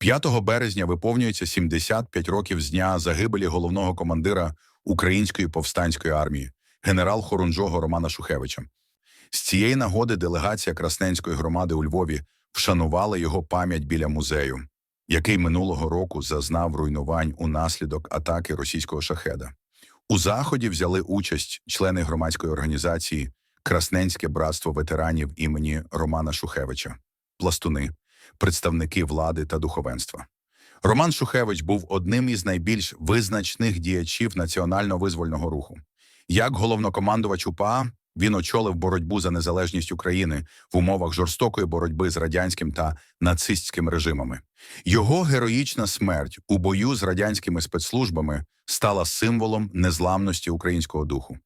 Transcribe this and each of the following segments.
5 березня виповнюється 75 років з дня загибелі головного командира Української повстанської армії, генерал Хорунжого Романа Шухевича. З цієї нагоди делегація Красненської громади у Львові вшанувала його пам'ять біля музею, який минулого року зазнав руйнувань унаслідок атаки російського шахеда. У заході взяли участь члени громадської організації Красненське братство ветеранів імені Романа Шухевича, пластуни, представники влади та духовенства. Роман Шухевич був одним із найбільш визначних діячів національно-визвольного руху. Як головнокомандувач УПА він очолив боротьбу за незалежність України в умовах жорстокої боротьби з радянським та нацистським режимами. Його героїчна смерть у бою з радянськими спецслужбами стала символом незламності українського духу.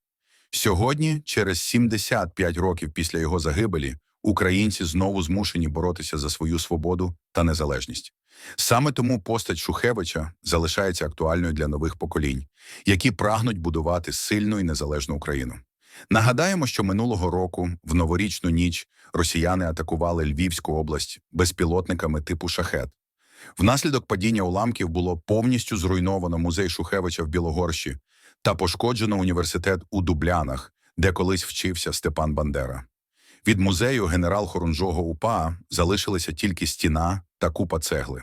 Сьогодні, через 75 років після його загибелі, українці знову змушені боротися за свою свободу та незалежність. Саме тому постать Шухевича залишається актуальною для нових поколінь, які прагнуть будувати сильну і незалежну Україну. Нагадаємо, що минулого року, в новорічну ніч, росіяни атакували Львівську область безпілотниками типу шахет. Внаслідок падіння уламків було повністю зруйновано музей Шухевича в Білогорщі та пошкоджено університет у Дублянах, де колись вчився Степан Бандера. Від музею генерал Хорунжого УПА залишилися тільки стіна та купа цегли.